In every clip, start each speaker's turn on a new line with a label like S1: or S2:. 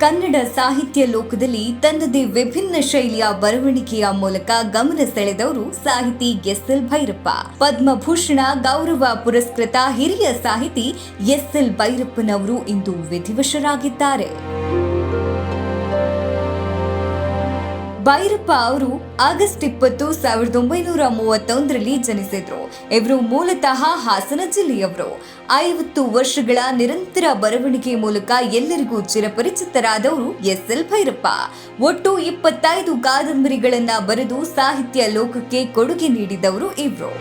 S1: ಕನ್ನಡ ಸಾಹಿತ್ಯ ಲೋಕದಲ್ಲಿ ತನ್ನದೇ ವಿಭಿನ್ನ ಶೈಲಿಯ ಬರವಣಿಗೆಯ ಮೂಲಕ ಗಮನ ಸೆಳೆದವರು ಸಾಹಿತಿ ಎಸ್ಎಲ್ ಭೈರಪ್ಪ. ಪದ್ಮಭೂಷಣ ಗೌರವ ಪುರಸ್ಕೃತ ಹಿರಿಯ ಸಾಹಿತಿ ಎಸ್ಎಲ್ ಭೈರಪ್ಪನವರು ಇಂದು ವಿಧಿವಶರಾಗಿದ್ದಾರೆ. ಭೈರಪ್ಪ ಅವರು ಆಗಸ್ಟ್ ಇಪ್ಪತ್ತು ಸಾವಿರದ ಒಂಬೈನೂರ ಮೂವತ್ತೊಂದರಲ್ಲಿ ಜನಿಸಿದ್ರು. ಇವರು ಮೂಲತಃ ಹಾಸನ ಜಿಲ್ಲೆಯವರು. ಐವತ್ತು ವರ್ಷಗಳ ನಿರಂತರ ಬರವಣಿಗೆ ಮೂಲಕ ಎಲ್ಲರಿಗೂ ಚಿರಪರಿಚಿತರಾದವರು ಎಸ್ ಎಲ್ ಭೈರಪ್ಪ. ಒಟ್ಟು ಇಪ್ಪತ್ತೈದು ಕಾದಂಬರಿಗಳನ್ನ ಬರೆದು ಸಾಹಿತ್ಯ ಲೋಕಕ್ಕೆ ಕೊಡುಗೆ ನೀಡಿದವರು ಇವರು.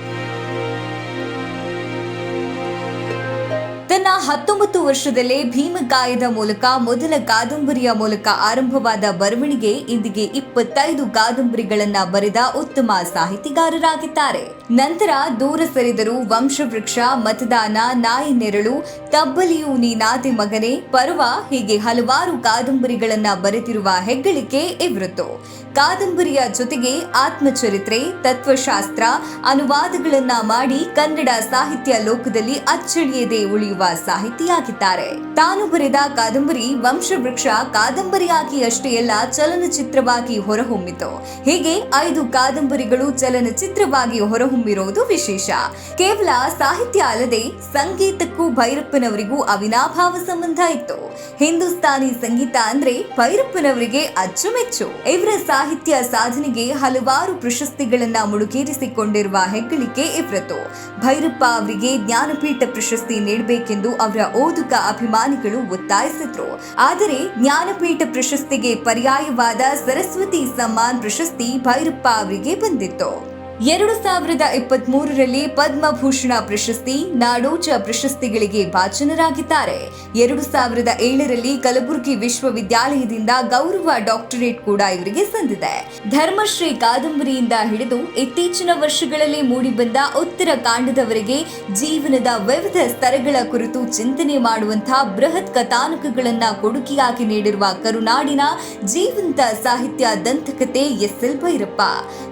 S1: ಹತ್ತೊಂಬತ್ತು ವರ್ಷದಲ್ಲೇ ಭೀಮಕಾಯದ ಮೂಲಕ ಮೊದಲ ಕಾದಂಬರಿಯ ಮೂಲಕ ಆರಂಭವಾದ ಬರವಣಿಗೆ ಇಂದಿಗೆ ಇಪ್ಪತ್ತೈದು ಕಾದಂಬರಿಗಳನ್ನ ಬರೆದ ಉತ್ತಮ ಸಾಹಿತಿಗಾರರಾಗಿದ್ದಾರೆ. ನಂತರ ದೂರ ಸರಿದರು ವಂಶವೃಕ್ಷ, ಮತದಾನ, ನಾಯಿ ನೆರಳು, ತಬ್ಬಲಿಯು ನೀನಾದೆ ಮಗನೇ, ಪರ್ವ ಹೀಗೆ ಹಲವಾರು ಕಾದಂಬರಿಗಳನ್ನ ಬರೆದಿರುವ ಹೆಗ್ಗಳಿಕೆ ಇವರದ್ದು. ಕಾದಂಬರಿಯ ಜೊತೆಗೆ ಆತ್ಮಚರಿತ್ರೆ, ತತ್ವಶಾಸ್ತ್ರ, ಅನುವಾದಗಳನ್ನ ಮಾಡಿ ಕನ್ನಡ ಸಾಹಿತ್ಯ ಲೋಕದಲ್ಲಿ ಅಚ್ಚಳಿಯದೆ ಉಳಿಯುವ ಸಾಹಿತಿಯಾಗಿದ್ದಾರೆ. ತಾನು ಬರೆದ ಕಾದಂಬರಿ ವಂಶವೃಕ್ಷ ಕಾದಂಬರಿಯಾಗಿ ಅಷ್ಟೇ ಅಲ್ಲ, ಚಲನಚಿತ್ರವಾಗಿ ಹೊರಹೊಮ್ಮಿತು. ಹೀಗೆ ಐದು ಕಾದಂಬರಿಗಳು ಚಲನಚಿತ್ರವಾಗಿ ಹೊರಹೊಮ್ಮಿರುವುದು ವಿಶೇಷ. ಕೇವಲ ಸಾಹಿತ್ಯ ಅಲ್ಲದೆ ಸಂಗೀತಕ್ಕೂ ಭೈರಪ್ಪನವರಿಗೂ ಅವಿನಾಭಾವ ಸಂಬಂಧ ಇತ್ತು. ಹಿಂದೂಸ್ತಾನಿ ಸಂಗೀತ ಅಂದ್ರೆ ಭೈರಪ್ಪನವರಿಗೆ ಅಚ್ಚುಮೆಚ್ಚು. ಇವರ ಸಾಹಿತ್ಯ ಸಾಧನೆಗೆ ಹಲವಾರು ಪ್ರಶಸ್ತಿಗಳನ್ನ ಮುಡುಗೇರಿಸಿಕೊಂಡಿರುವ ಹೆಗ್ಗಳಿಕೆ ಇವ್ರದ್ದು ಭೈರಪ್ಪ ಅವರಿಗೆ ಜ್ಞಾನಪೀಠ ಪ್ರಶಸ್ತಿ ನೀಡಬೇಕೆಂದು ಅವರ ಓದುಗ ಅಭಿಮಾನಿಗಳು ಒತ್ತಾಯಿಸಿದ್ರು. ಆದರೆ ಜ್ಞಾನಪೀಠ ಪ್ರಶಸ್ತಿಗೆ ಪರ್ಯಾಯವಾದ ಸರಸ್ವತಿ ಸಮ್ಮಾನ್ ಪ್ರಶಸ್ತಿ ಭೈರಪ್ಪ ಅವರಿಗೆ ಬಂದಿತ್ತು. ಎರಡು ಸಾವಿರದ ಇಪ್ಪತ್ತ್ ಮೂರರಲ್ಲಿ ಪದ್ಮಭೂಷಣ ಪ್ರಶಸ್ತಿ, ನಾಡೋಜ ಪ್ರಶಸ್ತಿಗಳಿಗೆ ಭಾಜನರಾಗಿದ್ದಾರೆ. ಎರಡು ಸಾವಿರದ ಏಳರಲ್ಲಿ ಕಲಬುರಗಿ ವಿಶ್ವವಿದ್ಯಾಲಯದಿಂದ ಗೌರವ ಡಾಕ್ಟರೇಟ್ ಕೂಡ ಇವರಿಗೆ ಸಂದಿದೆ. ಧರ್ಮಶ್ರೀ ಕಾದಂಬರಿಯಿಂದ ಹಿಡಿದು ಇತ್ತೀಚಿನ ವರ್ಷಗಳಲ್ಲಿ ಮೂಡಿಬಂದ ಉತ್ತರ ಕಾಂಡದವರೆಗೆ ಜೀವನದ ವಿವಿಧ ಸ್ತರಗಳ ಕುರಿತು ಚಿಂತನೆ ಮಾಡುವಂತಹ ಬೃಹತ್ ಕಥಾನಕಗಳನ್ನ ಕೊಡುಗೆಯಾಗಿ ನೀಡಿರುವ ಕರುನಾಡಿನ ಜೀವಂತ ಸಾಹಿತ್ಯ ದಂತಕತೆ ಎಸ್ ಎಲ್ ಭೈರಪ್ಪ.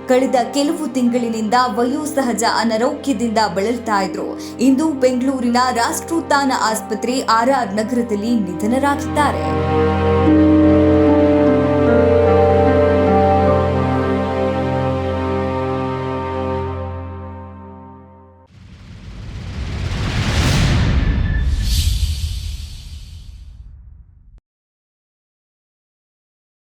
S1: ಕಳೆದ ಕೆಲವು ತಿಂಗಳಿನಿಂದ ವಯೋಸಹಜ ಅನಾರೋಗ್ಯದಿಂದ ಬಳಲ್ತಾ ಇದ್ರು. ಇಂದು ಬೆಂಗಳೂರಿನ ರಾಷ್ಟ್ರೋತ್ಥಾನ ಆಸ್ಪತ್ರೆ ಆರ್ಆರ್ ನಗರದಲ್ಲಿ ನಿಧನರಾಗಿದ್ದಾರೆ.